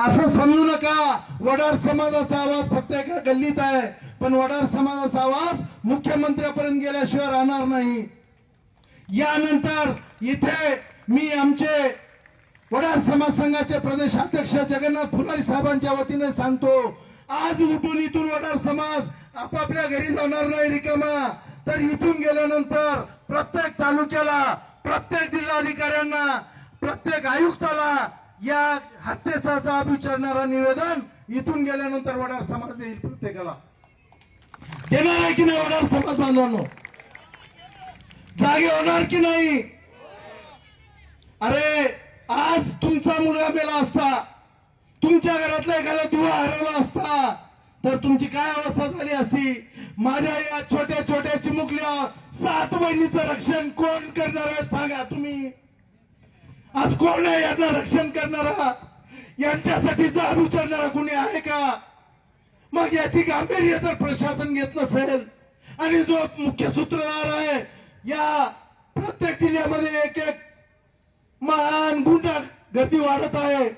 असं समजू नका. वडार समाजाचा आवाज फक्त एका गल्लीत आहे. पण वडार समाजाचा आवाज मुख्यमंत्र्यापर्यंत गेल्याशिवाय राहणार नाही. यानंतर इथे मी आमचे वडार समाज संघाचे प्रदेशाध्यक्ष जगन्नाथ फुलारी साहेबांच्या वतीने सांगतो आज उठून इथून वडार समाज आपापल्या घरी जाणार नाही रिकामा. तर इथून गेल्यानंतर प्रत्येक तालुक्याला प्रत्येक जिल्हाधिकाऱ्यांना प्रत्येक आयुक्ताला या हत्येचा जाब विचारणारा निवेदन इथून गेल्यानंतर वडार समाज देईल प्रत्येकाला. देणार आहे की नाही वडार समाज बांधवांनो? जागे होणार की नाही? अरे आज तुमचा मुलगा मेला असता. तुमच्या घरातला एखादा दिवा हरवला असता. तर तुमची काय अवस्था झाली असती? माझ्या या छोट्या छोट्या चिमुकल्या सात बहिणीचं रक्षण कोण करणार आहे सांगा तुम्ही. आज कोण आहे यांना रक्षण करणारा? यांच्यासाठी जाब विचारणारा कोणी आहे का? मग याची गांभीर्य जर प्रशासन घेत नसेल आणि जो मुख्य सूत्रधार आहे या प्रत्येक जिल्ह्यामध्ये एक एक महान गुंडा गर्दी वाढत आहे.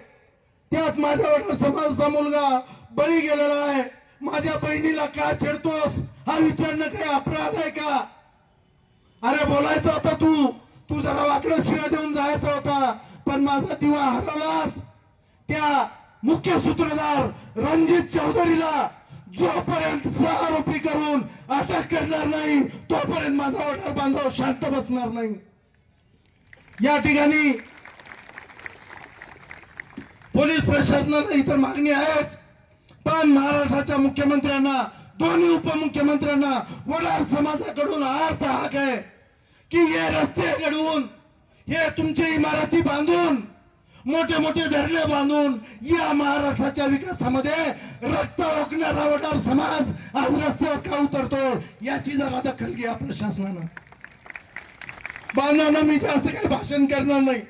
त्यात माझ्या वडील समाजाचा मुलगा बळी गेलेला आहे. माझ्या बहिणीला का छेडतोस? हा विचारणं काही अपराध आहे का? अरे बोलायचं होता तू. तू जरा वाकडं शिव्या देऊन जायचा होता पण माझा दिवा हरवलास. त्या मुख्य सूत्रधार रणजित चौधरीला जोपर्यंत आरोपी करून अटक करणार नाही तोपर्यंत माझा वडार बांधव शांत बसणार नाही. या ठिकाणी पोलीस प्रशासनाला इतर मागणी आहेच पण महाराष्ट्राच्या मुख्यमंत्र्यांना दोन्ही उपमुख्यमंत्र्यांना वडार समाजाकडून आर्थ हाक आहे. की हे रस्ते घडवून हे तुमचे इमारती बांधून मोठे मोठे धरणे बांधून या महाराष्ट्राच्या विकासामध्ये रक्त ओकणारा वडार समाज आज रस्त्यावर का उतरतो याची जरा दखल घ्या प्रशासनानं. बांधवांना मी जास्त काही भाषण करणार नाही.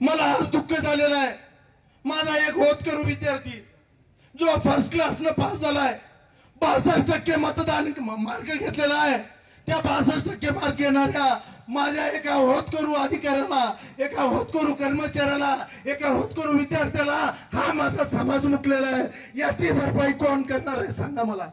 मला आज दुःख झालेलं आहे. माझा एक होतकरू विद्यार्थी जो फर्स्ट क्लासनं पास झालाय बासष्ट टक्के मतदान मार्क घेतलेला आहे. त्या बासष्ट टक्के मार्क येणाऱ्या माझ्या एका होतकरू अधिकाऱ्याला एका होतकरू कर्मचाऱ्याला एका होतकरू विद्यार्थ्याला हा माझा समाज मुकलेला आहे. याची भरपाई कोण करणार आहे सांगा मला.